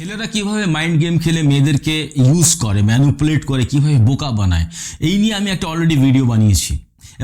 ছেলেরা কীভাবে mind game খেলে মেয়েদেরকে ইউজ করে ম্যানুপুলেট করে, কীভাবে বোকা বানায়? এই নিয়ে আমি একটা অলরেডি ভিডিও বানিয়েছি।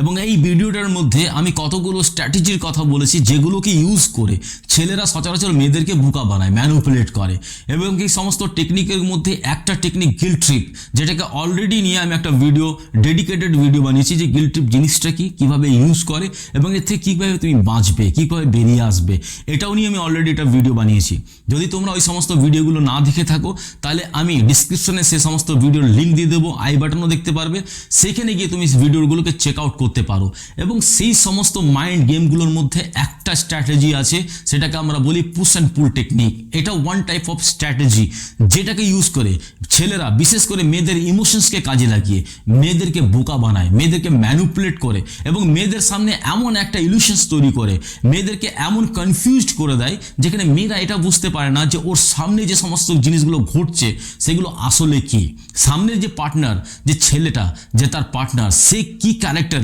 এবং এই ভিডিওটার মধ্যে আমি কতগুলো স্ট্র্যাটেজির কথা বলেছি যেগুলোকে ইউজ করে ছেলেরা সচরাচর মেয়েদেরকে বোকা বানায় ম্যানুপুলেট করে এবং এই সমস্ত টেকনিকের মধ্যে একটা টেকনিক গিল ট্রিপ যেটাকে অলরেডি নিয়ে আমি একটা ভিডিও ডেডিকেটেড ভিডিও বানিয়েছি যে গিল ট্রিপ জিনিসটা কি, কীভাবে ইউজ করে এবং এর থেকে কীভাবে তুমি বাঁচবে, কীভাবে বেরিয়ে আসবে, এটাও নিয়ে আমি অলরেডি একটা ভিডিও বানিয়েছি। যদি তোমরা ওই সমস্ত ভিডিওগুলো না দেখে থাকো, তাহলে আমি ডিসক্রিপশনে সে সমস্ত ভিডিওর লিঙ্ক দিয়ে দেবো আই বাটনও দেখতে পারবে। সেখানে গিয়ে তুমি ভিডিওগুলোকে চেক আউট করতে পারো। এবং সেই সমস্ত মাইন্ড গেমগুলোর মধ্যে একটা স্ট্র্যাটেজি আছে, সেটাকে আমরা বলি পুশ অ্যান্ড পুল টেকনিক এটা ওয়ান টাইপ অফ স্ট্র্যাটেজি যেটাকে ইউজ করে ছেলেরা, বিশেষ করে মেয়েদের ইমোশনসকে কাজে লাগিয়ে, মেয়েদেরকে বোকা বানায়, মেয়েদেরকে ম্যানুপুলেট করে এবং মেয়েদের সামনে এমন একটা ইলিউশনস তৈরি করে, মেয়েদেরকে এমন কনফিউজড করে দেয়, যেখানে মেয়েরা এটা বুঝতে পারে না যে ওর সামনে যে সমস্ত জিনিসগুলো ঘটছে, সেগুলো আসলে কি? সামনের যে পার্টনার যে ছেলেটা, যে তার পার্টনার সে কি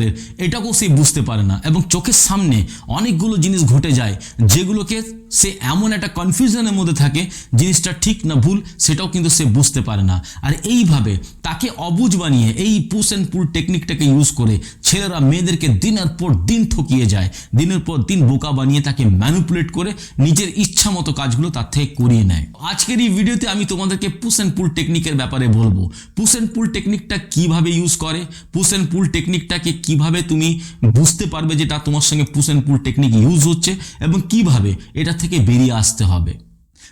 ক্যারেক্টারের এটাকেও সে বুঝতে পারে না। এবং চোখের সামনে অনেকগুলো জিনিস ঘটে যায়, যেগুলোকে সে এমন একটা কনফিউশনের মধ্যে থাকে, জিনিসটা ঠিক না ভুল, সেটাও কিন্তু সে বুঝতে পারে না। আর এইভাবে তাকে অবুঝ বানিয়ে এই পুশ অ্যান্ড পুল টেকনিকটাকে ইউজ করে ছেলেরা মেয়েদেরকে দিনের পর দিন ঠকিয়ে যায়, দিনের পর দিন বোকা বানিয়ে তাকে ম্যানুপুলেট করে নিজের ইচ্ছা মতো কাজগুলো তার থেকে করিয়ে নেয়। আজকের এই ভিডিওতে আমি তোমাদেরকে পুশ অ্যান্ড পুল টেকনিকের ব্যাপারে বলব। পুশ অ্যান্ড পুল টেকনিকটা কীভাবে ইউজ করে? পুশ অ্যান্ড পুল টেকনিকটাকে কীভাবে তুমি বুঝতে পারবে যেটা তোমার সঙ্গে push and pull technique use হচ্ছে এবং কীভাবে এটা থেকে বেরিয়ে আসতে হবে?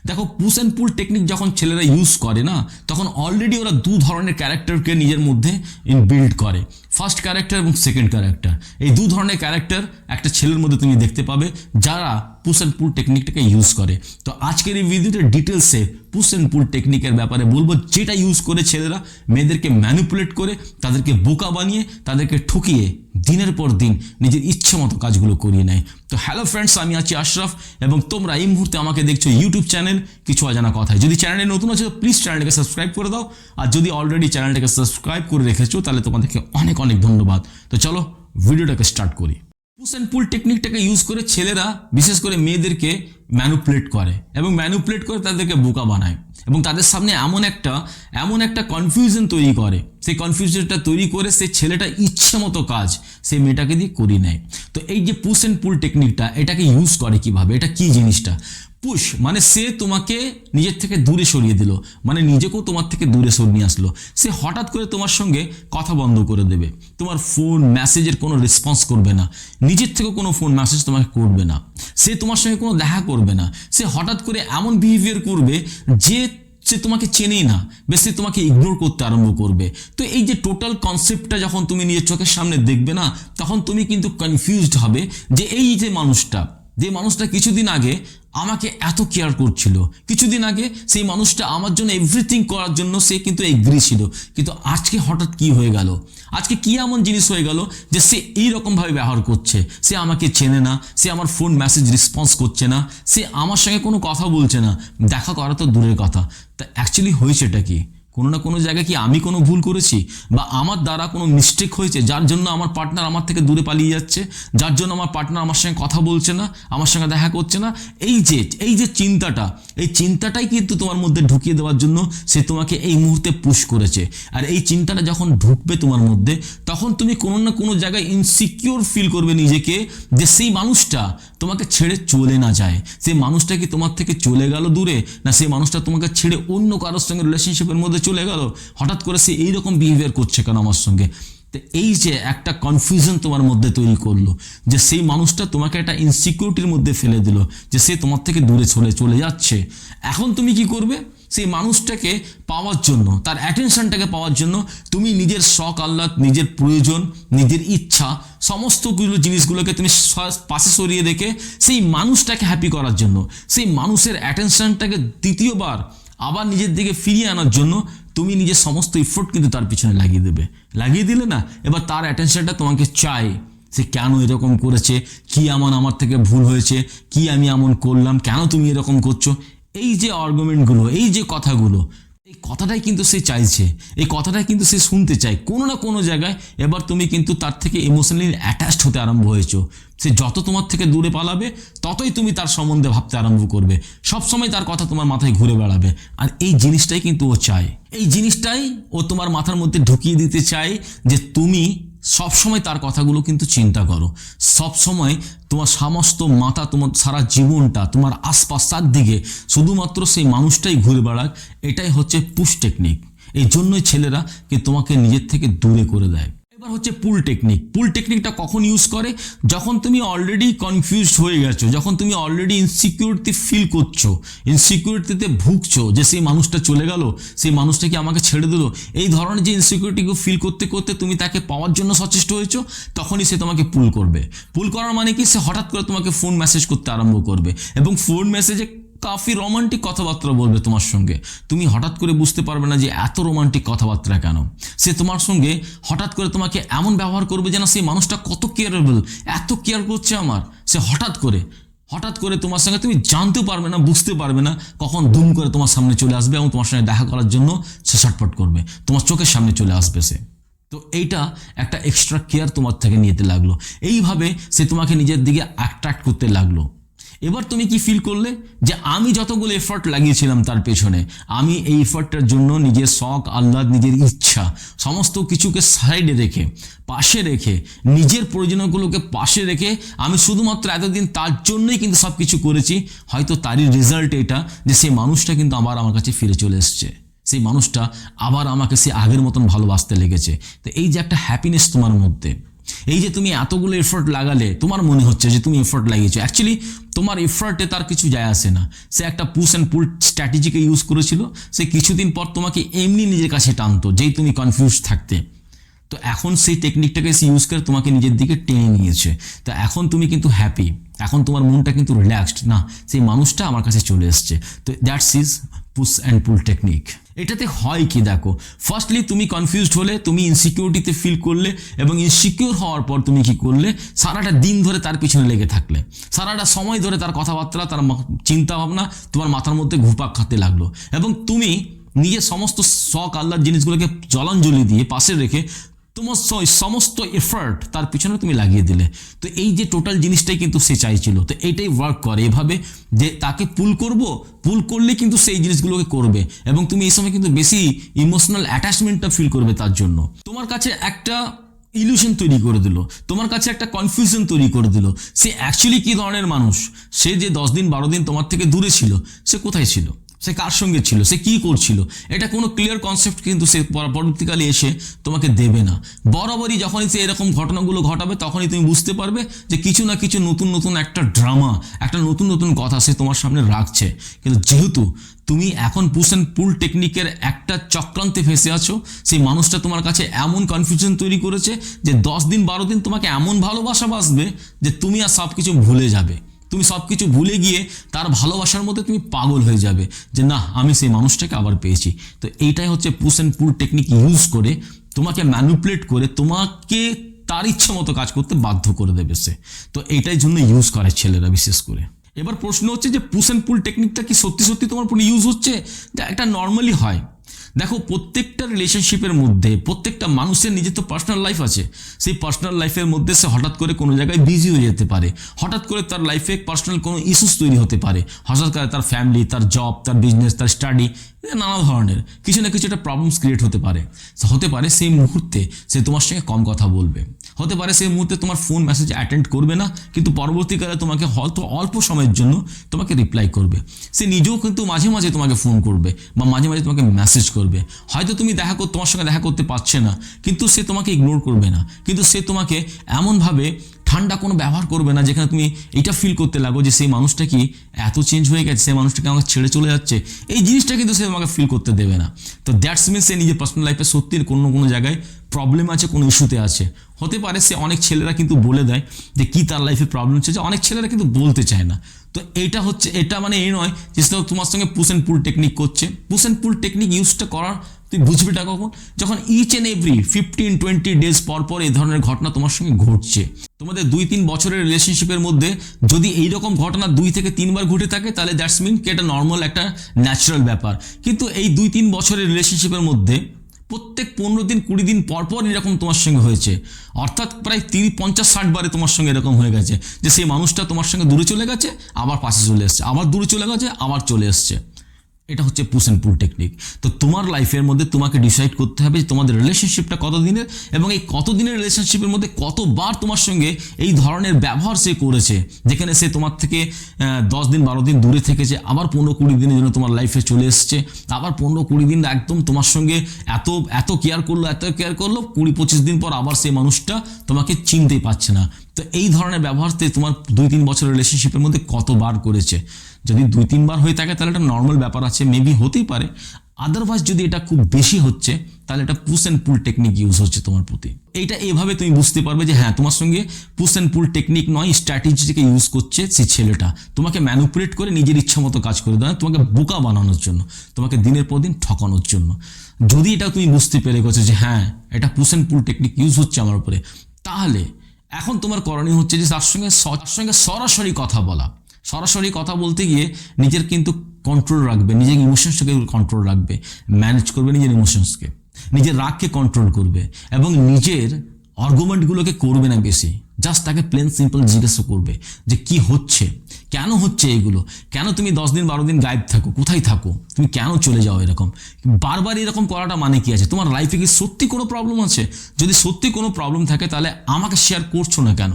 দেখো পুশ অ্যান্ড পুল টেকনিক যখন ছেলেরা ইউজ করে না, তখন অলরেডি ওরা দু ধরনের ক্যারেক্টারকে নিজের মধ্যে বিল্ড করে। ফার্স্ট ক্যারেক্টার এবং সেকেন্ড ক্যারেক্টার এই দু ধরনের ক্যারেক্টার একটা ছেলের মধ্যে তুমি দেখতে পাবে, যারা পুশ অ্যান্ড পুল টেকনিকটাকে ইউজ করে। তো আজকের এই ভিডিওতে ডিটেলসে পুশ অ্যান্ড পুল টেকনিকের ব্যাপারে বলব, যেটা ইউজ করে ছেলেরা মেয়েদেরকে ম্যানিপুলেট করে, তাদেরকে বোকা বানিয়ে, তাদেরকে ঠকিয়ে দিনের পর দিন নিজের ইচ্ছে মতো কাজগুলো করিয়ে নেয়। তো হ্যালো ফ্রেন্ডস আমি আছি আশরাফ এবং তোমরা এই মুহূর্তে আমাকে দেখছ ইউটিউব চ্যানেল কিছু অজানা কথায়। যদি চ্যানেলে নতুন আছে প্লিজ চ্যানেলটাকে সাবস্ক্রাইব করে দাও। আর যদি অলরেডি চ্যানেলটাকে সাবস্ক্রাইব করে রেখেছো, তাহলে তোমাদেরকে অনেক অনেক ধন্যবাদ। তো চলো, ভিডিওটাকে স্টার্ট করি। পুশ অ্যান্ড পুল টেকনিকটাকে ইউজ করে ছেলেরা, বিশেষ করে মেয়েদেরকে ম্যানুপুলেট করে এবং ম্যানুপুলেট করে তাদেরকে বোকা বানায় এবং তাদের সামনে এমন একটা এমন একটা কনফিউশন তৈরি করে। সেই কনফিউশনটা তৈরি করে সেই ছেলেটা ইচ্ছে মতো কাজ সেই মেয়েটাকে দিয়ে করিয়ে নেয়। তো এই যে পুশ অ্যান্ড পুল টেকনিকটা এটাকে ইউজ করে কীভাবে? এটা কি জিনিসটা? পুশ মানে সে তোমাকে নিজের থেকে দূরে সরিয়ে দিল মানে নিজেকেও তোমার থেকে দূরে সরিয়ে নিয়ে আসলো। সে হঠাৎ করে তোমার সঙ্গে কথা বন্ধ করে দেবে। তোমার ফোন মেসেজের কোনো রেসপন্স করবে না। নিজের থেকেও কোনো ফোন মেসেজ তোমাকে করবে না। সে তোমার সঙ্গে কোনো দেখা করবে না। সে হঠাৎ করে এমন বিহেভিয়ার করবে যে সে তোমাকে চেনেই না, বেশ সে তোমাকে ইগনোর করতে আরম্ভ করবে। তো এই যে টোটাল কনসেপ্টটা যখন তুমি নিজের চোখের সামনে দেখবে না, তখন তুমি কিন্তু কনফিউজড হবে যে এই যে মানুষটা যে মানুষটা কিছুদিন আগে আমাকে এত কেয়ার করছিল। কিছুদিন আগে সেই মানুষটা আমার জন্য এভরিথিং করার জন্য সে কিন্তু এগ্রি ছিল। কিন্তু আজকে হঠাৎ কি হয়ে গেল? আজকে কি এমন জিনিস হয়ে গেল যে সে এইরকমভাবে ব্যবহার করছে? সে আমাকে চেনে না, সে আমার ফোন মেসেজ রেসপন্স করছে না, সে আমার সঙ্গে কোনো কথা বলছে না। দেখা করা তো দূরের কথা। তা অ্যাকচুয়ালি হয়েছেটা কি? কোনো না কোনো জায়গায় কি আমি কোনো ভুল করেছি? বা আমার দ্বারা কোনো মিস্টেক হয়েছে? যার জন্য আমার পার্টনার আমার থেকে দূরে পালিয়ে যাচ্ছে? যার জন্য আমার পার্টনার আমার সঙ্গে কথা বলছে না? আমার সঙ্গে দেখা করছে না? এই যে এই যে চিন্তাটা, এই চিন্তাটাই কিন্তু তোমার মধ্যে ঢুকিয়ে দেওয়ার জন্য সে তোমাকে এই মুহূর্তে পুশ করেছে। আর এই চিন্তাটা যখন ঢুকবে তোমার মধ্যে, তখন তুমি কোনো না কোনো জায়গায় ইনসিকিওর ফিল করবে নিজেকে যে সেই মানুষটা তোমাকে ছেড়ে চলে না যায়। সেই মানুষটা কি তোমার থেকে চলে গেল দূরে? না সেই মানুষটা তোমাকে ছেড়ে অন্য কারোর সঙ্গে রিলেশনশিপের মধ্যে চলে গেল, হঠাৎ করে সে এইরকম বিহেভিয়ার করছে কেন আমার সঙ্গে? তো এই যে একটা কনফিউশন তোমার মধ্যে তৈরি করল, যে সেই মানুষটা তোমাকে একটা ইনসিকিউরিটির মধ্যে ফেলে দিল, যে সে তোমার থেকে দূরে চলে চলে যাচ্ছে। এখন তুমি কি করবে? সেই মানুষটাকে পাওয়ার জন্য, তার অ্যাটেনশনটাকে পাওয়ার জন্য তুমি নিজের শখ, আহ্লাদ, নিজের প্রয়োজন, নিজের ইচ্ছা সমস্তগুলো জিনিসগুলোকে তুমি পাশে সরিয়ে রেখে সেই মানুষটাকে হ্যাপি করার জন্য, সেই মানুষের অ্যাটেনশনটাকে দ্বিতীয়বার আবার নিজের দিকে ফিরিয়ে আনার জন্য তুমি নিজের সমস্ত ইফোর্ট কিন্তু তার পিছনে লাগিয়ে দেবে। লাগিয়ে দিলে না, এবার তার অ্যাটেনশনটা তোমাকে চাই সে কেন এরকম করেছে, কি এমন আমার থেকে ভুল হয়েছে, কি আমি এমন করলাম, কেন তুমি এরকম করছ। এই যে আর্গুমেন্টগুলো এই যে কথাগুলো এই কথাটাই কিন্তু সে চাইছে। এই কথাটাই কিন্তু সে শুনতে চায়। কোনো না কোনো জায়গায় এবার তুমি কিন্তু তার থেকে ইমোশনালি অ্যাটাচড হতে আরম্ভ হয়েছো। সে যত তোমার থেকে দূরে পালাবে, ততই তুমি তার সম্বন্ধে ভাবতে আরম্ভ করবে। সবসময় তার কথা তোমার মাথায় ঘুরে বেড়াবে। আর এই জিনিসটাই কিন্তু ও চায়। এই জিনিসটাই ও তোমার মাথার মধ্যে ঢুকিয়ে দিতে চায় যে তুমি সবসময় তার কথাগুলো কিন্তু চিন্তা করো। সবসময় তোমার সমস্ত মাথা, তোমার সারা জীবনটা, তোমার আশপাশ দিকে শুধুমাত্র সেই মানুষটাই ঘুরে বেড়াক, এটাই হচ্ছে পুশ টেকনিক এই জন্যই ছেলেরা কি তোমাকে নিজের থেকে দূরে করে দেয়। এবার হচ্ছে পুল টেকনিক পুল টেকনিকটা কখন ইউজ করে? যখন তুমি অলরেডি কনফিউজড হয়ে গেছো, যখন তুমি অলরেডি ইনসিকিউরিটি ফিল করছ ইনসিকিউরিটিতে ভুগছো যে সেই মানুষটা চলে গেল, সেই মানুষটা কি আমাকে ছেড়ে দিল, এই ধরনের যে ইনসিকিউরিটিকে ফিল করতে করতে তুমি তাকে পাওয়ার জন্য সচেষ্ট হয়েছো, তখনই সে তোমাকে পুল করবে। পুল করার মানে কি? সে হঠাৎ করে তোমাকে ফোন মেসেজ করতে আরম্ভ করবে এবং ফোন মেসেজে কাফি রোমান্টিক কথাবার্তা বলবে তোমার সঙ্গে। তুমি হঠাৎ করে বুঝতে পারবে না যে এত রোমান্টিক কথাবার্তা কেন। সে তোমার সঙ্গে হঠাৎ করে তোমাকে এমন ব্যবহার করবে যেন সেই মানুষটা কত কেয়ারেবল, এত কেয়ার করছে আমার। সে হঠাৎ করে হঠাৎ করে তোমার সঙ্গে তুমি জানতে পারবে না, বুঝতে পারবে না কখন দুম করে তোমার সামনে চলে আসবে এবং তোমার সঙ্গে দেখা করার জন্য সে ছটফট করবে। তোমার চোখের সামনে চলে আসবে সে। তো এইটা একটা এক্সট্রা কেয়ার তোমার থেকে নিতে লাগল। এইভাবে সে তোমাকে নিজের দিকে অ্যাট্রাক্ট করতে লাগল। এবার তুমি কি ফিল করলে? যে আমি যতগুলো এফর্ট লাগিয়েছিলাম তার পেছনে, আমি এই এফর্টটার জন্য নিজের শখ, আহ্লাদ, নিজের ইচ্ছা, সমস্ত কিছুকে সাইডে রেখে, পাশে রেখে, নিজের প্রয়োজনগুলোকে পাশে রেখে আমি শুধুমাত্র এতদিন তার জন্যই কিন্তু সব কিছু করেছি, হয়তো তারই রেজাল্ট এটা যে সেই মানুষটা কিন্তু আবার আমার কাছে ফিরে চলে এসছে। সেই মানুষটা আবার আমাকে সে আগের মতন ভালোবাসতে লেগেছে। তো এই যে একটা হ্যাপিনেস তোমার মধ্যে এই যে তুমি এতগুলো এফোর্ট লাগালে, তোমার মনে হচ্ছে যে তুমি এফোর্ট লাগিয়েছো। অ্যাকচুয়ালি তোমার এফোর্টে তার কিছু যায় আসে না। সে একটা পুশ অ্যান্ড পুল স্ট্র্যাটেজিকে ইউজ করেছিল, সে কিছুদিন পর তোমাকে এমনি নিজের কাছে টানতো, যেই তুমি কনফিউজ থাকতে। তো এখন সেই টেকনিকটাকে সে ইউজ করে তোমাকে নিজের দিকে টেনে নিয়েছে। তো এখন তুমি কিন্তু হ্যাপি এখন তোমার মনটা কিন্তু রিল্যাক্সড না, সেই মানুষটা আমার কাছে চলে এসছে। তো that's is push and pull technique এটাতে হয় কি দেখো? ফার্স্টলি তুমি কনফিউজড হলে, তুমি ইনসিকিউরিটিতে ফিল করলে এবং ইনসিকিউর হওয়ার পর তুমি কি করলে? সারাটা দিন ধরে তার পিছনে লেগে থাকলে। সারাটা সময় ধরে তার কথাবার্তা, তার চিন্তা ভাবনা তোমার মাথার মধ্যে ঘুরপাক খাতে লাগল। এবং তুমি নিজের সমস্ত শখ আল্লাহর জিনিসগুলোকে জলাঞ্জলি দিয়ে পাশে রেখে তোমার সমস্ত এফার্ট তার পিছনে তুমি লাগিয়ে দিলে। তো এই যে টোটাল জিনিসটাই কিন্তু সে চাইছিল। তো এইটাই ওয়ার্ক করে এভাবে যে তাকে পুল করব পুল করলে কিন্তু সেই জিনিসগুলোকে করবে এবং তুমি এই সময় কিন্তু বেশি ইমোশনাল অ্যাটাচমেন্টটা ফিল করবে তার জন্য। তোমার কাছে একটা ইলিউশন তৈরি করে দিল। তোমার কাছে একটা কনফিউশন তৈরি করে দিল। সে অ্যাকচুয়ালি কি ধরনের মানুষ? সে যে দশ দিন, বারো দিন তোমার থেকে দূরে ছিল, সে কোথায় ছিল? সে কার সঙ্গে ছিল? সে কি করছিল? এটা কোনো ক্লিয়ার কনসেপ্ট কিন্তু সে পরবর্তীকালে এসে তোমাকে দেবে না। বরাবরই যখনই সে এরকম ঘটনাগুলো ঘটাবে, তখনই তুমি বুঝতে পারবে যে কিছু না কিছু নতুন নতুন একটা ড্রামা একটা নতুন নতুন কথা সে তোমার সামনে রাখছে। কিন্তু যেহেতু তুমি এখন পুশ অ্যান্ড পুল টেকনিকের একটা চক্রান্তে ফেসে আছো, সেই মানুষটা তোমার কাছে এমন কনফিউশন তৈরি করেছে যে দশ দিন, বারো দিন তোমাকে এমন ভালোবাসা বাসবে যে তুমি আর সব কিছু ভুলে যাবে। তুমি সব কিছু ভুলে গিয়ে তার ভালোবাসার মধ্যে তুমি পাগল হয়ে যাবে যে না, আমি সেই মানুষটাকে আবার পেয়েছি। তো এইটাই হচ্ছে push and pull technique use করে তোমাকে ম্যানুপুলেট করে তোমাকে তার ইচ্ছা মতো কাজ করতে বাধ্য করে দেবে সে। তো এইটাই জন্য ইউজ করে ছেলেরা বিশেষ করে। এবার প্রশ্ন হচ্ছে যে পুশ অ্যান্ড পুল টেকনিকটা কি সত্যি সত্যি তোমার পুরো ইউজ হচ্ছে? যা একটা নর্মালি হয়। দেখো, প্রত্যেকটা রিলেশনশিপের মধ্যে, প্রত্যেকটা মানুষের নিজের তো পার্সোনাল লাইফ আছে। সেই পার্সোনাল লাইফের মধ্যে সে হঠাৎ করে কোনো জায়গায় বিজি হয়ে যেতে পারে। হঠাৎ করে তার লাইফে পার্সোনাল কোনো ইস্যুস তৈরি হতে পারে। হঠাৎ করে তার ফ্যামিলি তার জব তার বিজনেস তার স্টাডি নানা ধরনের, কিছু না কিছু একটা প্রবলেমস ক্রিয়েট হতে পারে। হতে পারে সেই মুহূর্তে সে তোমার সঙ্গে কম কথা বলবে। হতে পারে সেই মুহূর্তে তোমার ফোন মেসেজ অ্যাটেন্ড করবে না, কিন্তু পরবর্তীকালে তোমাকে হয়তো অল্প সময়ের জন্য তোমাকে রিপ্লাই করবে। সে নিজেও কিন্তু মাঝে মাঝে তোমাকে ফোন করবে বা মাঝে মাঝে তোমাকে মেসেজ করবে। হয়তো তুমি দেখা কর, তোমার সঙ্গে দেখা করতে পারছে না, কিন্তু সে তোমাকে ইগনোর করবে না। কিন্তু সে তোমাকে এমনভাবে ঠান্ডা কোনো ব্যবহার করবে না, যেখানে তুমি এটা ফিল করতে লাগো যে সেই মানুষটা কি এত চেঞ্জ হয়ে গেছে, সেই মানুষটাকে আমাকে ছেড়ে চলে যাচ্ছে। এই জিনিসটা কিন্তু সে তোমাকে ফিল করতে দেবে না। তো দ্যাটস মিন সে নিজের পার্সোনাল লাইফে সত্যি কোনো কোনো জায়গায় প্রবলেম আছে, কোনো ইস্যুতে আছে। হতে পারে সে অনেক ছেলেরা কিন্তু বলে দেয় যে কি তার লাইফে প্রবলেম হচ্ছে, যে অনেক ছেলেরা কিন্তু বলতে চায় না। তো এটা হচ্ছে, এটা মানে এই নয় যে সে তোমার সঙ্গে পুশ অ্যান্ড পুল টেকনিক করছে। পুশ অ্যান্ড পুল টেকনিক ইউজটা করার, তুই বুঝবিটা কখন? যখন each and every fifteen twenty days পর পর এই ধরনের ঘটনা তোমার সঙ্গে ঘটছে। তোমাদের দুই, তিন বছরের রিলেশনশিপের মধ্যে যদি এইরকম ঘটনা দুই থেকে তিনবার ঘটে থাকে, তাহলে দ্যাটস মিন কি এটা নর্মাল একটা ন্যাচারাল ব্যাপার। কিন্তু এই দুই, তিন বছরের রিলেশনশিপের মধ্যে প্রত্যেক পনেরো দিন, কুড়ি দিন পর পর এরকম তোমার সঙ্গে হয়েছে। অর্থাৎ প্রায় তিরিশ, পঞ্চাশ, ষাট বারে তোমার সঙ্গে এরকম হয়ে গেছে যে সেই মানুষটা তোমার সঙ্গে দূরে চলে গেছে, আবার পাশে চলে এসছে, আবার দূরে চলে গেছে, আবার চলে এসছে। এটা হচ্ছে পুশ অ্যান্ড পুল টেকনিক তো তোমার লাইফের মধ্যে তোমাকে ডিসাইড করতে হবে যে তোমাদের রিলেশনশিপটা কত দিনের এবং এই কত দিনের রিলেশনশিপের মধ্যে কতবার তোমার সঙ্গে এই ধরনের ব্যবহার সে করেছে, যেখানে সে তোমার থেকে দশ দিন, বারো দিন দূরে থেকেছে, আবার পনেরো কুড়ি দিনের জন্য তোমার লাইফে চলে এসছে, আবার পনেরো কুড়ি দিন একদম তোমার সঙ্গে এত এত কেয়ার করল, এত কেয়ার করল, কুড়ি পঁচিশ দিন পর আবার সেই মানুষটা তোমাকে চিনতেই পারছে না। তো এই ধরনের ব্যবহারতে তোমার দুই, তিন বছরের রিলেশনশিপের মধ্যে কতবার করেছে? যদি দুই, তিনবার হয়ে থাকে, তাহলে এটা নর্মাল ব্যাপার আছে মেবি হতেই পারে। আদারওয়াইজ যদি এটা খুব বেশি হচ্ছে, তাহলে এটা push and pull technique use হচ্ছে তোমার প্রতি। এইটা এভাবে তুমি বুঝতে পারবে যে হ্যাঁ তোমার সঙ্গে পুশ অ্যান্ড পুল টেকনিক নয় স্ট্র্যাটেজিকে ইউজ করছে সেই ছেলেটা। তোমাকে ম্যানুপুলেট করে নিজের ইচ্ছা মতো কাজ করে দেয় তোমাকে বোকা বানানোর জন্য, তোমাকে দিনের পর দিন ঠকানোর জন্য। যদি এটা তুমি বুঝতে পেরে গেছো যে হ্যাঁ এটা push and pull technique use হচ্ছে আমার উপরে, তাহলে এখন তোমার করণীয় হচ্ছে যে, তার সঙ্গে তার সঙ্গে সরাসরি কথা বলা। সরাসরি কথা বলতে গিয়ে নিজের কিন্তু কন্ট্রোল রাখবে, নিজের ইমোশনসকে কন্ট্রোল রাখবে ম্যানেজ করবে নিজের ইমোশনসকে নিজের রাগকে কন্ট্রোল করবে এবং নিজের আর্গুমেন্টগুলোকে করবে না বেশি জাস্ট তাকে প্লেন সিম্পল জিজ্ঞাসা করবে যে কি হচ্ছে, কেন হচ্ছে এগুলো, কেন তুমি দশ দিন বারো দিন গায়েব থাকো, কোথায় থাকো, তুমি কেন চলে যাও এরকম, বারবার এরকম করাটা মানে কি আছে, তোমার লাইফে কি সত্যি কোনো প্রবলেম আছে? যদি সত্যি কোনো প্রবলেম থাকে তাহলে আমাকে শেয়ার করছ না কেন?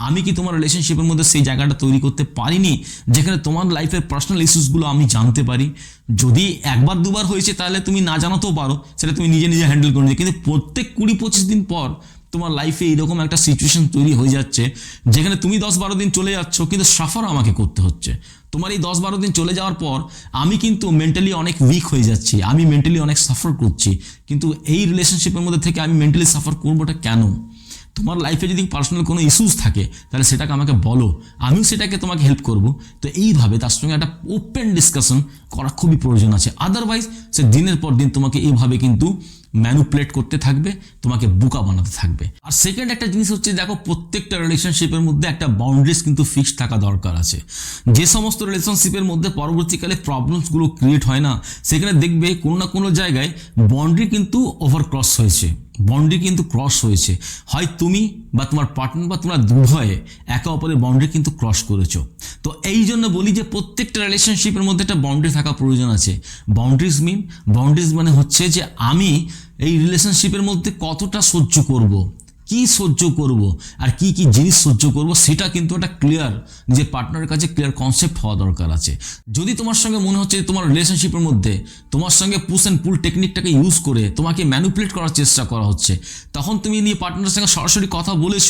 আমি কি তোমার রিলেশনশিপের মধ্যে সেই জায়গাটা তৈরি করতে পারিনি, যেখানে তোমার লাইফের পার্সোনাল ইস্যুসগুলো আমি জানতে পারি? যদি একবার দুবার হয়েছে, তাহলে তুমি না জানাতেও পারো, সেটা তুমি নিজে নিজে হ্যান্ডেল করে কিন্তু প্রত্যেক কুড়ি পঁচিশ দিন পর তোমার লাইফে এইরকম একটা সিচুয়েশন তৈরি হয়ে যাচ্ছে, যেখানে তুমি দশ বারো দিন চলে যাচ্ছ, কিন্তু সাফার আমাকে করতে হচ্ছে। তোমার এই দশ বারো দিন চলে যাওয়ার পর আমি কিন্তু মেন্টালি অনেক উইক হয়ে যাচ্ছি, আমি মেন্টালি অনেক সাফার করছি, কিন্তু এই রিলেশনশিপের মধ্যে থেকে আমি মেন্টালি সাফার করবোটা কেন? তোমার লাইফে যদি পার্সোনাল কোনো ইস্যুস থাকে, তাহলে সেটাকে আমাকে বলো। আমিও সেটাকে তোমাকে হেল্প করব। তো এইভাবে তার সঙ্গে একটা ওপেন ডিসকাশন করা খুবই প্রয়োজন আছে। আদারওয়াইজ সে দিনের পর দিন তোমাকে এইভাবে কিন্তু ম্যানুপ্লেট করতে থাকবে, তোমাকে বোকা বানাতে থাকবে। আর সেকেন্ড একটা জিনিস হচ্ছে, দেখো, প্রত্যেকটা রিলেশনশিপের মধ্যে একটা বাউন্ডারিজ কিন্তু ফিক্সড থাকা দরকার আছে। যে সমস্ত রিলেশনশিপের মধ্যে পরবর্তীকালে প্রবলেমসগুলো ক্রিয়েট হয় না, সেখানে দেখবে কোনো না কোনো জায়গায় বাউন্ডারি কিন্তু ওভারক্রস হয়েছে। বাউন্ডারি কিন্তু ক্রস হয়েছে। হয় তুমি বা তোমার পার্টনার বা তোমরা দুভয়ে একে অপরের বাউন্ডারি কিন্তু ক্রস করেছ। তো এই জন্য বলি যে প্রত্যেকটা রিলেশনশিপের মধ্যে একটা বাউন্ডারি থাকা প্রয়োজন আছে। বাউন্ডারিজ মিন বাউন্ডারিজ মানে হচ্ছে যে আমি এই রিলেশনশিপের মধ্যে কতটা সহ্য করব। কি সহ্য করব আর কি কি জিনিস সহ্য করব সেটা কিন্তু একটা ক্লিয়ার নিজের পার্টনারের কাছে ক্লিয়ার কনসেপ্ট হওয়া দরকার আছে। যদি তোমার সঙ্গে মনে হচ্ছে তোমার রিলেশনশিপের মধ্যে তোমার সঙ্গে পুশ অ্যান্ড পুল টেকনিকটাকে ইউজ করে তোমাকে ম্যানুপুলেট করার চেষ্টা করা হচ্ছে, তখন তুমি নিয়ে পার্টনারের সঙ্গে সরাসরি কথা বলেছ,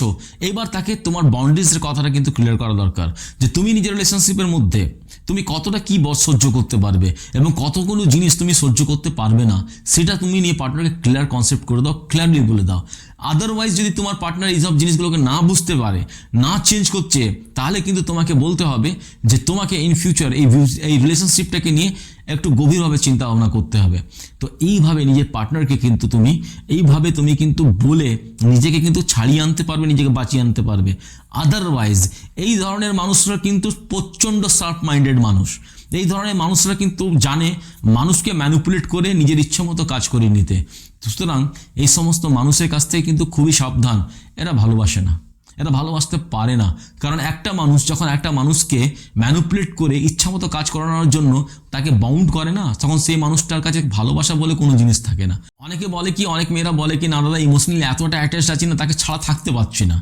এবার তাকে তোমার বাউন্ডারিজের কথাটা কিন্তু ক্লিয়ার করা দরকার যে তুমি নিজের রিলেশনশিপের মধ্যে তুমি কতটা কি বস সহ্য করতে পারবে এবং কতগুলো জিনিস তুমি সহ্য করতে পারবে না, সেটা তুমি নিয়ে পার্টনারকে ক্লিয়ার কনসেপ্ট করে দাও ক্লিয়ারলি বলে দাও। আদারওয়াইজ যদি তোমার পার্টনার এইসব জিনিসগুলোকে না বুঝতে পারে, না চেঞ্জ করছে, তাহলে কিন্তু তোমাকে বলতে হবে যে তোমাকে ইন ফিউচার এই এই রিলেশনশিপটাকে নিয়ে একটু গভীরভাবে চিন্তা ভাবনা করতে হবে। তো এইভাবে নিজের পার্টনারকে কিন্তু তুমি, এইভাবে তুমি কিন্তু বলে নিজেকে কিন্তু ছাড়িয়ে আনতে পারবে, নিজেকে বাঁচিয়ে আনতে পারবে। আদারওয়াইজ এই ধরনের মানুষরা কিন্তু প্রচণ্ড শার্প মাইন্ডেড মানুষ। এই ধরনের মানুষরা কিন্তু জানে মানুষকে ম্যানুপুলেট করে নিজের ইচ্ছে মতো কাজ করে নিতে। সুতরাং এই সমস্ত মানুষের কাছ থেকে কিন্তু খুবই সাবধান। এরা ভালোবাসে না। এরা ভালোবাসতে পারে না। কারণ একটা মানুষ, যখন একটা মানুষকে ম্যানুপুলেট করে ইচ্ছামতো কাজ করানোর জন্য তাকে বাউন্ড করে না, তখন সেই মানুষটার কাছে ভালোবাসা বলে কোনো জিনিস থাকে না। অনেকে বলে কি, অনেক মেয়েরা বলে কি, না দাদা ইমোশনালি এতটা অ্যাটাচ আছি না, তাকে ছাড়া থাকতে পারছি না।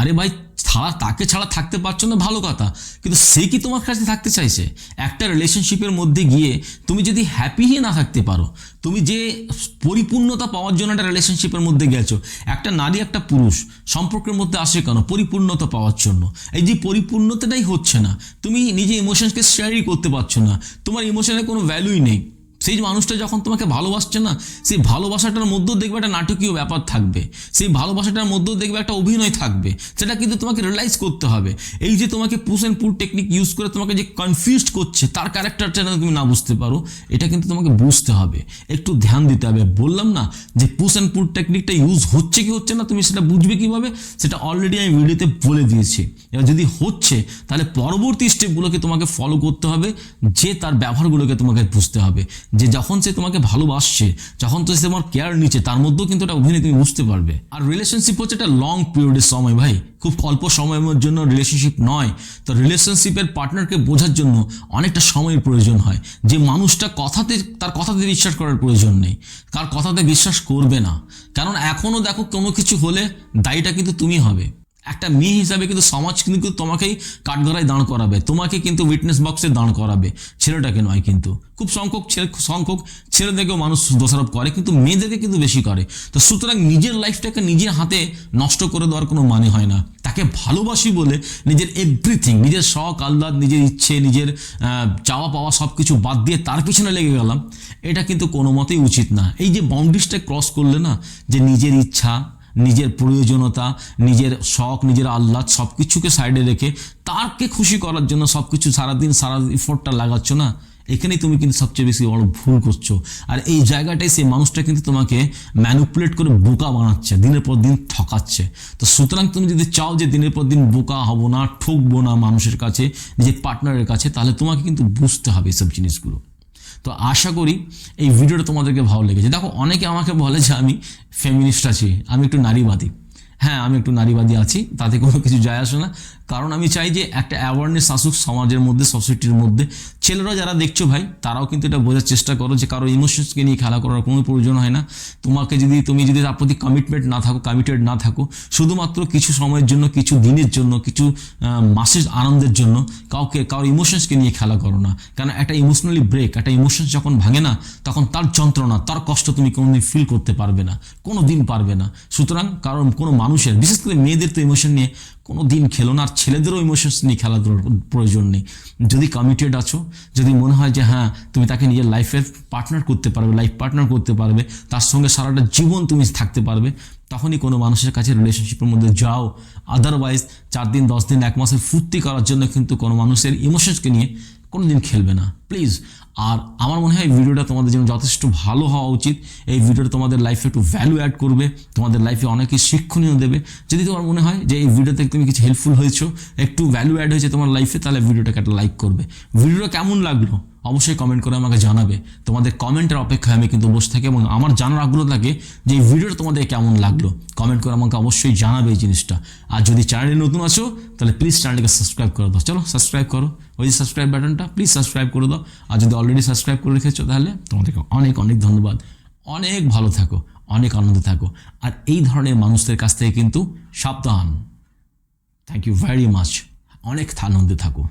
আরে ভাই, ছাড়া, তাকে ছাড়া থাকতে পারছ না, ভালো কথা। কিন্তু সে কি তোমার কাছে থাকতে চাইছে? একটা রিলেশনশিপের মধ্যে গিয়ে তুমি যদি হ্যাপি না থাকতে পারো, তুমি যে পরিপূর্ণতা পাওয়ার জন্য একটা রিলেশনশিপের মধ্যে গেছো, একটা নারী, একটা পুরুষ, সম্পর্কের মধ্যে আসে কেন? পরিপূর্ণতা পাওয়ার জন্য। এই যে পরিপূর্ণতাটাই হচ্ছে না, তুমি নিজে ইমোশনসকে শেয়ারই করতে পারছ না। তোমার ইমোশনের কোনো ভ্যালুই নেই। সেই মানুষটা যখন তোমাকে ভালোবাসছে না, সেই ভালোবাসাটার মধ্যেও দেখবে একটা নাটকীয় ব্যাপার থাকবে। সেই ভালোবাসাটার মধ্যেও দেখবে একটা অভিনয় থাকবে। সেটা কিন্তু তোমাকে রিয়েলাইজ করতে হবে। এই যে তোমাকে push and pull technique use করে তোমাকে যে কনফিউজড করছে, তার ক্যারেক্টারটা যেন তুমি না বুঝতে পারো, এটা কিন্তু তোমাকে বুঝতে হবে। একটু ধ্যান দিতে হবে। বললাম না যে পুশ অ্যান্ড পুল টেকনিকটা ইউজ হচ্ছে কি হচ্ছে না, তুমি সেটা বুঝবে কীভাবে? সেটা অলরেডি আমি ভিডিওতে বলে দিয়েছি। এবার যদি হচ্ছে, তাহলে পরবর্তী স্টেপগুলোকে তোমাকে ফলো করতে হবে, যে তার ব্যবহারগুলোকে তোমাকে বুঝতে হবে। যে যখন সে তোমাকে ভালোবাসছে, যখন তো সে তোমার কেয়ার নিচ্ছে, তার মধ্যেও কিন্তু একটা অভিনয় তুমি বুঝতে পারবে। আর রিলেশনশিপ হচ্ছে একটা লং পিরিয়ডের সময় ভাই। খুব অল্প সময়ের জন্য রিলেশনশিপ নয়। তো রিলেশনশিপের পার্টনারকে বোঝার জন্য অনেকটা সময়ের প্রয়োজন হয়। যে মানুষটা কথাতে, তার কথাতে বিশ্বাস করার প্রয়োজন নেই। কার কথাতে বিশ্বাস করবে না। কারণ এখনও দেখো কোনো কিছু হলে দায়ীটা কিন্তু তুমি হবে। একটা মেয়ে হিসাবে কিন্তু সমাজ কিন্তু তোমাকেই কাঠগড়ায় দাঁড় করাবে, তোমাকে কিন্তু উইটনেস বক্সে দাঁড় করাবে, ছেলেটাকে নয় কিন্তু। খুব সংখ্যক ছেলে, সংখ্যক ছেলেদেরকেও মানুষ দোষারোপ করে, কিন্তু মেয়েদেরকে কিন্তু বেশি করে। তো সুতরাং নিজের লাইফটাকে নিজের হাতে নষ্ট করে দেওয়ার কোনো মানে হয় না। তাকে ভালোবাসি বলে নিজের এভরিথিং নিজের শখ, আহ্লাদ, নিজের ইচ্ছে, নিজের চাওয়া পাওয়া সব কিছু বাদ দিয়ে তার পিছনে লেগে গেলাম, এটা কিন্তু কোনো মতেই উচিত না। এই যে বাউন্ডারিসটা ক্রস করলে না, যে নিজের ইচ্ছা নিজের প্রয়োজনতা, নিজের শখ, নিজের আহ্লাদ সব কিছুকে সাইডে রেখে তারকে খুশি করার জন্য সব কিছু সারাদিন সারা ইফোর্টটা লাগাচ্ছ না? এখানেই তুমি কিন্তু সবচেয়ে বেশি বড় ভুল করছ। আর এই জায়গাটাই সেই মানুষটা কিন্তু তোমাকে ম্যানুপুলেট করে বোকা বানাচ্ছে, দিনের পর দিন ঠকাচ্ছে। তো সুতরাং তুমি যদি চাও যে দিনের পর দিন বোকা হব না, ঠকবো না মানুষের কাছে, নিজের পার্টনারের কাছে, তাহলে তোমাকে কিন্তু বুঝতে হবে এসব জিনিসগুলো। তো আশা করি এই ভিডিওটা তোমাদেরকে ভালো লেগেছে। দেখো, অনেকে আমাকে বলে যে আমি ফেমিনিস্ট আছি, আমি একটু নারীবাদী। হ্যাঁ আমি একটু নারীবাদী আছি, তাতে কোনো কিছু যায় আসে না। কারণ আমি চাই যে একটা অ্যাওয়ারনেস আসুক সমাজের মধ্যে সোসাইটির মধ্যে। ছেলেরা যারা দেখছ ভাই, তারাও কিন্তু এটা বোঝার চেষ্টা করো যে কারও ইমোশনসকে নিয়ে খেলা করার কোনো প্রয়োজন হয় না। তোমাকে যদি, তুমি যদি তার প্রতি কমিটমেন্ট না থাকো কমিটেড না থাকো, শুধুমাত্র কিছু সময়ের জন্য, কিছু দিনের জন্য, কিছু মাসের আনন্দের জন্য কাউকে কারোর ইমোশনসকে নিয়ে খেলা করো না। কারণ একটা ইমোশনালি ব্রেক একটা ইমোশনস যখন ভাঙে না, তখন তার যন্ত্রণা, তার কষ্ট তুমি কোনোদিন ফিল করতে পারবে না কোনো দিন পারবে না। সুতরাং কারণ কোনো মানুষের, বিশেষ করে মেয়েদের তো ইমোশন নিয়ে কোনো দিন খেলো না, আর ছেলেদেরও ইমোশনস নিয়ে খেলার প্রয়োজন নেই। যদি কমিটেড আছো, যদি মনে হয় যে হ্যাঁ তুমি তাকে নিজের লাইফের পার্টনার করতে পারবে লাইফ পার্টনার করতে পারবে, তার সঙ্গে সারাটা জীবন তুমি থাকতে পারবে, তখনই কোনো মানুষের কাছে রিলেশনশিপের মধ্যে যাও। আদারওয়াইজ চার দিন, দশ দিন, এক মাসের ফুর্তি করার জন্য কিন্তু কোনো মানুষের ইমোশনসকে নিয়ে কোনো দিন খেলবে না। প্লিজ আর আমার মনে হয় এই ভিডিওটা তোমাদের জন্য যথেষ্ট ভালো হওয়া উচিত। এই ভিডিওটা তোমাদের লাইফে একটু ভ্যালু অ্যাড করবে, তোমাদের লাইফে অনেকে শিক্ষণীয় দেবে। যদি তোমার মনে হয় যে এই ভিডিওতে তুমি কিছু হেল্পফুল হয়েছো, একটু ভ্যালু অ্যাড হয়েছে তোমার লাইফে তাহলে ভিডিওটাকে একটা লাইক করবে। ভিডিওটা কেমন লাগল? অবশ্যই কমেন্ট করে আমাকে জানাবে। তোমাদের কমেন্টের অপেক্ষায় আমি কিন্তু বসে থাকি এবং আমার জানার আগ্রহ থাকে যে এই ভিডিওটা তোমাদের কেমন লাগল। কমেন্ট করে আমাকে অবশ্যই জানাবে এই জিনিসটা। আর যদি চ্যানেলে নতুন আছো, তাহলে প্লিজ চ্যানেলটাকে সাবস্ক্রাইব করে দাও। চলো সাবস্ক্রাইব করো। ওই যে সাবস্ক্রাইব বাটনটা প্লিজ সাবস্ক্রাইব করে দাও। আর যদি অলরেডি সাবস্ক্রাইব করে রেখেছো, তাহলে তোমাদেরকে অনেক অনেক ধন্যবাদ। অনেক ভালো থাকো, অনেক আনন্দে থাকো। আর এই ধরনের মানুষদের কাছ থেকে কিন্তু সাবধান। থ্যাংক ইউ ভেরি মাচ অনেক আনন্দে থাকো।